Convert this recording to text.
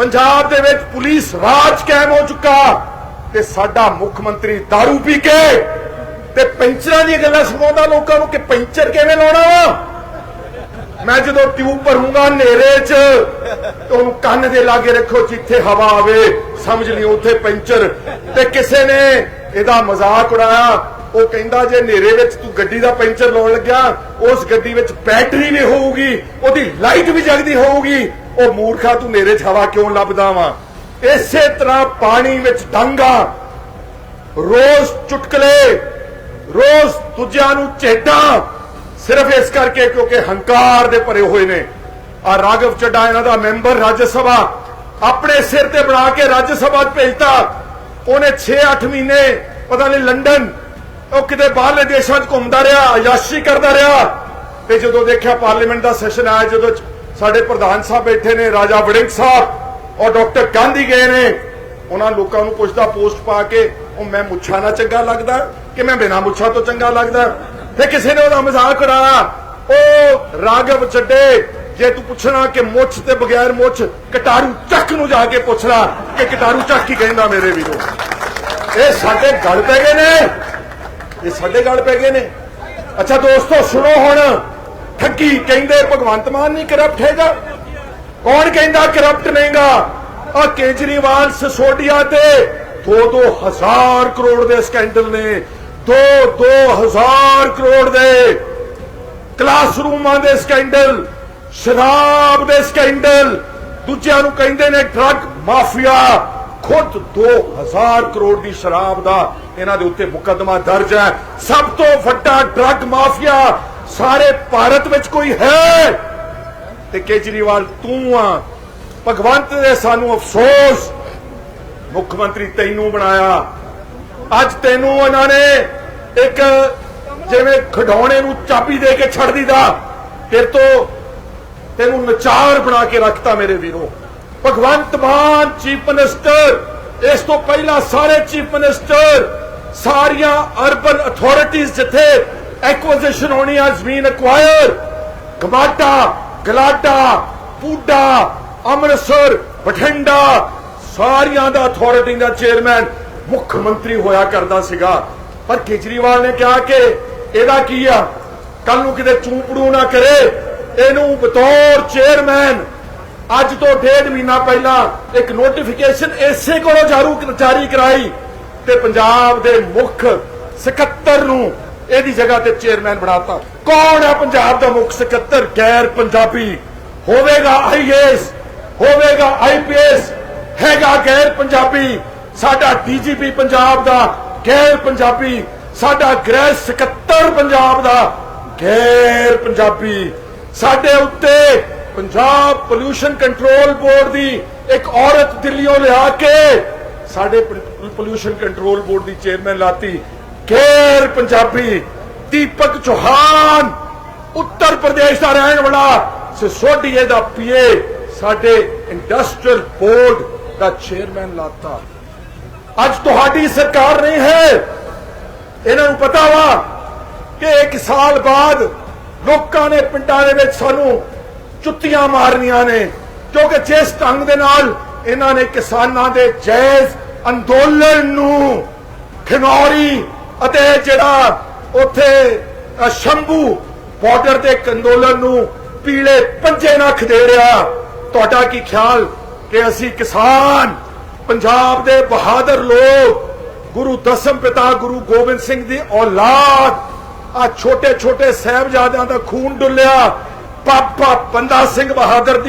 ਪੰਜਾਬ ਦੇ ਵਿੱਚ ਪੁਲਿਸ ਰਾਜ ਕਾਇਮ ਹੋ ਚੁੱਕਾ ਤੇ ਸਾਡਾ ਮੁੱਖ ਮੰਤਰੀ दारू ਪੀ ਕੇ ਤੇ ਪੈਂਚਰਾਂ ਦੀਆਂ ਗੱਲਾਂ ਸੁਣਾਉਂਦਾ ਲੋਕਾਂ ਨੂੰ ਕਿ ਪੈਂਚਰ ਕਿਵੇਂ ਲਾਉਣਾ ਵਾ? ਮੈਂ ਜਦੋਂ ਟਿਊਬ ਭਰੂੰਗਾ ਹਨੇਰੇ 'ਚ, ਤੇ ਕੰਨ ਦੇ ਲਾਗੇ ਰੱਖੋ ਜਿੱਥੇ ਹਵਾ ਆਵੇ, ਸਮਝ ਲਿਓ ਉੱਥੇ ਪੈਂਚਰ। ਤੇ ਕਿਸੇ ਨੇ ਇਹਦਾ ਮਜ਼ਾਕ ਉਡਾਇਆ, ਉਹ ਕਹਿੰਦਾ ਜੇ ਹਨੇਰੇ ਵਿੱਚ ਤੂੰ ਗੱਡੀ ਦਾ ਪੈਂਚਰ ਲਾਉਣ ਲੱਗਿਆ, ਉਸ ਗੱਡੀ ਵਿੱਚ ਬੈਟਰੀ ਵੀ ਹੋਊਗੀ, ਉਹਦੀ ਲਾਈਟ ਵੀ ਜਗਦੀ ਹੋਊਗੀ ਉਹ ਮੂਰਖਾ ਤੂੰ ਮੇਰੇ 'ਚ ਕਿਉਂ ਲੱਭਦਾ ਵਾ? ਇਸੇ ਤਰ੍ਹਾਂ ਪਾਣੀ ਵਿੱਚ ਡਾਂਗਾ, ਰੋਜ਼ ਚੁਟਕਲੇ, ਰੋਜ਼ ਦੂਜਿਆਂ ਨੂੰ ਚੇਡਾਂ, ਸਿਰਫ ਇਸ ਕਰਕੇ ਕਿਉਂਕਿ ਹੰਕਾਰ ਦੇ ਭਰੇ ਹੋਏ ਨੇ। ਆ ਰਾਘਵ ਚੱਡਾ ਇਹਨਾਂ ਦਾ ਮੈਂਬਰ ਰਾਜ ਸਭਾ, ਆਪਣੇ ਸਿਰ ਤੇ ਬਣਾ ਕੇ ਰਾਜ ਸਭਾ 'ਚ ਭੇਜਤਾ। ਉਹਨੇ 6-8 ਮਹੀਨੇ, ਪਤਾ ਨਹੀਂ ਲੰਡਨ, ਉਹ ਕਿਤੇ ਬਾਹਰਲੇ ਦੇਸ਼ਾਂ 'ਚ ਘੁੰਮਦਾ ਰਿਹਾ, ਅਯਾਸ਼ੀ ਕਰਦਾ ਰਿਹਾ। ਤੇ ਜਦੋਂ ਦੇਖਿਆ ਪਾਰਲੀਮੈਂਟ ਦਾ ਸੈਸ਼ਨ ਆਇਆ, ਜਦੋਂ ਸਾਡੇ ਪ੍ਰਧਾਨ ਸਾਹਿਬ ਬੈਠੇ ਨੇ, ਰਾਜਾ ਵੜਿੰਗ ਸਾਹਿਬ ਔਰ ਡਾਕਟਰ ਗਾਂਧੀ ਗਏ ਨੇ। ਉਹਨਾਂ ਲੋਕਾਂ ਨੂੰ ਪੁੱਛਦਾ, ਪੋਸਟ ਪਾ ਕੇ, ਉਹ ਮੈਂ ਮੁੱਛਾਂ ਨਾਲ ਚੰਗਾ ਲੱਗਦਾ ਕਿ ਮੈਂ ਬਿਨਾਂ ਮੁੱਛਾਂ ਤੋਂ ਚੰਗਾ ਲੱਗਦਾ? ਤੇ ਕਿਸੇ ਨੇ ਉਹਦਾ ਮਜ਼ਾਕ ਉਡਾਇਆ, ਉਹ ਰਾਗਵ ਚੱਡੇ, ਜੇ ਤੂੰ ਪੁੱਛਣਾ ਕਿ ਮੁੱਛ ਤੇ ਬਗੈਰ ਮੁੱਛ ਕਟਾਰੂ ਚੱਕ ਨੂੰ ਜਾ ਕੇ ਪੁੱਛਣਾ ਕਿ ਕਟਾਰੂ ਚੱਕ ਕੀ ਕਹਿੰਦਾ ਮੇਰੇ ਵੀਰੋ। ਇਹ ਸਾਡੇ ਗੱਲ ਪੈ ਗਏ ਨੇ। ਇਹ ਸਾਡੇ ਗੱਲ ਪੈ ਗਏ ਨੇ। ਅੱਛਾ ਦੋਸਤੋ, ਸੁਣੋ ਹੁਣ। ਠੱਗੀ ਕਹਿੰਦੇ ਭਗਵੰਤ ਮਾਨ ਨਹੀਂ ਕਰਪਟ ਹੈਗਾ। ਕੌਣ ਕਹਿੰਦਾ ਕਰਪਟ ਨਹੀਂਗਾ? ਆ ਕੇਜਰੀਵਾਲ ਸਸੋਡੀਆ ਤੇ 2-2 ਕਰੋੜ ਦੇ ਸਕੈਂਡਲ ਨੇ। 2-2 ਕਰੋੜ ਦੇ ਕਲਾਸਰੂਮਾਂ ਦੇ ਸਕੈਂਡਲ ਸ਼ਰਾਬ ਦੇ ਸਕੈਂਡਲ ਦੂਜਿਆਂ ਨੂੰ ਕਹਿੰਦੇ ਨੇ ਡਰੱਗ ਮਾਫੀਆ ਖੁਦ 2000 ਕਰੋੜ ਦੀ ਸ਼ਰਾਬ ਦਾ ਇਹਨਾਂ ਦੇ ਉੱਤੇ ਮੁਕੱਦਮਾ ਦਰਜ ਹੈ। ਸਭ ਤੋਂ ਵੱਡਾ ਡਰੱਗ ਮਾਫੀਆ ਸਾਰੇ ਭਾਰਤ ਵਿੱਚ ਕੋਈ ਹੈ? ਤੇ ਕੇਜਰੀਵਾਲ, ਤੂੰ ਆ। ਭਗਵੰਤ ਦੇ ਸਾਨੂੰ ਅਫਸੋਸ, ਮੁੱਖ ਮੰਤਰੀ ਤੈਨੂੰ ਬਣਾਇਆ। ਅੱਜ ਤੈਨੂੰ ਇਹਨਾਂ ਨੇ ਇੱਕ ਜਿਵੇਂ ਖਡੌਣੇ ਨੂੰ ਚਾਬੀ ਦੇ ਕੇ ਛੱਡ ਦਿੱਤਾ। ਫਿਰ ਤੋਂ ਤੈਨੂੰ ਨਚਾਰ ਬਣਾ ਕੇ ਰੱਖਤਾ ਮੇਰੇ ਵੀਰੋ। ਭਗਵੰਤ ਮਾਨ, ਚੀਫ ਮਿਨਿਸਟਰ, ਇਸ ਤੋਂ ਪਹਿਲਾਂ ਸਾਰੇ ਚੀਫ ਮਿਨਿਸਟਰ, ਸਾਰੀਆਂ ਅਰਬਨ ਅਥਾਰਟੀਆਂ ਜਿੱਥੇ ਐਕੁਜੀਸ਼ਨ ਹੋਣੀ ਆ ਜ਼ਮੀਨ ਐਕਵਾਇਰ ਗਮਾਟਾ ਗਲਾਟਾ ਪੂਡਾ ਅੰਮ੍ਰਿਤਸਰ ਬਠਿੰਡਾ ਸਾਰੀਆਂ ਦਾ ਅਥਾਰਟੀ ਦਾ ਚੇਅਰਮੈਨ ਮੁੱਖ ਮੰਤਰੀ ਹੋਇਆ ਕਰਦਾ ਸੀਗਾ। ਪਰ ਕੇਜਰੀਵਾਲ ਨੇ ਕਿਹਾ ਕਿ ਇਹਦਾ ਕੀ ਆ? ਕੱਲ ਨੂੰ ਕਿਤੇ ਚੂਪੜੂ ਨਾ ਕਰੇ। ਇਹਨੂੰ ਬਤੌਰ ਚੇਅਰਮੈਨ ਅੱਜ ਤੋਂ ਡੇਢ ਮਹੀਨਾ ਪਹਿਲਾਂ ਇੱਕ ਨੋਟੀਫਿਕੇਸ਼ਨ ਇਸੇ ਕੋਲੋਂ ਜਾਰੀ ਕਰਾਈ ਤੇ ਪੰਜਾਬ ਦੇ ਮੁੱਖ ਸਕੱਤਰ ਨੂੰ ਇਹਦੀ ਜਗ੍ਹਾ ਤੇ ਚੇਅਰਮੈਨ ਬਣਾਤਾ। ਕੌਣ ਹੈ ਪੰਜਾਬ ਦਾ ਮੁੱਖ ਸਕੱਤਰ? ਗੈਰ ਪੰਜਾਬੀ। ਹੋਵੇਗਾ ਆਈਏਐਸ ਹੋਵੇਗਾ ਆਈਪੀਐਸ ਹੈਗਾ ਗੈਰ ਪੰਜਾਬੀ। ਸਾਡਾ ਡੀਜੀਪੀ ਪੰਜਾਬ ਦਾ ਗੈਰ ਪੰਜਾਬੀ। ਸਾਡਾ ਗ੍ਰਹਿ ਸਕੱਤਰ ਪੰਜਾਬ ਦਾ ਗੈਰ ਪੰਜਾਬੀ। ਸਾਡੇ ਉੱਤੇ ਪੰਜਾਬ ਪੋਲਿਊਸ਼ਨ ਕੰਟਰੋਲ ਬੋਰਡ ਦੀ ਇੱਕ ਔਰਤ ਦਿੱਲੀੋਂ ਲਿਆ ਕੇ ਸਾਡੇ ਪੋਲੂਸ਼ਨ ਕੰਟਰੋਲ ਬੋਰਡ ਦੀ ਚੇਅਰਮੈਨ ਲਾਤੀ। ਖੇਰ ਪੰਜਾਬੀ ਦੀਪਕ ਚੌਹਾਨ ਉੱਤਰ ਪ੍ਰਦੇਸ਼ ਦਾ ਰਹਿਣ ਵਾਲਾ ਸਿਸੋਡੀਏ ਦਾ ਪੀਏ, ਸਾਡੇ ਇੰਡਸਟਰੀਅਲ ਬੋਰਡ ਦਾ ਚੇਅਰਮੈਨ ਲਾਤਾ। ਅੱਜ ਤੁਹਾਡੀ ਸਰਕਾਰ ਨਹੀਂ ਹੈ। ਇਹਨਾਂ ਨੂੰ ਪਤਾ ਵਾ ਕਿ ਇੱਕ ਸਾਲ ਬਾਅਦ ਲੋਕਾਂ ਨੇ ਪਿੰਡਾਂ ਦੇ ਵਿੱਚ ਸਾਨੂੰ ਚੁੱਤੀਆਂ ਮਾਰਨੀਆਂ ਨੇ, ਕਿਉਂਕਿ ਜਿਸ ਢੰਗ ਦੇ ਨਾਲ ਇਹਨਾਂ ਨੇ ਕਿਸਾਨਾਂ ਦੇ ਜਾਇਜ਼ ਅੰਦੋਲਨ ਨੂੰ ਖਨੌਰੀ ਅਤੇ ਜਿਹੜਾ ਉੱਥੇ ਸ਼ੰਭੂ ਬਾਰਡਰ ਤੇ ਇੱਕ ਨੂੰ ਪੀਲੇ ਪੰਜੇ ਨਾਲ ਖਦੇੜਿਆ ਤੁਹਾਡਾ ਕੀ ਖਿਆਲ ਕਿ ਅਸੀਂ ਕਿਸਾਨ, ਪੰਜਾਬ ਦੇ ਬਹਾਦਰ ਲੋਕ, ਗੁਰੂ ਦਸਮ ਪਿਤਾ ਗੁਰੂ ਗੋਬਿੰਦ ਸਿੰਘ ਦੀ ਔਲਾਦ ਆ ਛੋਟੇ ਛੋਟੇ ਸਹਿਬਜ਼ਾਦਿਆਂ ਦਾ ਖੂਨ ਡੁੱਲਿਆ ਪਾਪਾ ਬੰਦਾ ਸਿੰਘ ਬਹਾਦਰ ਦੀ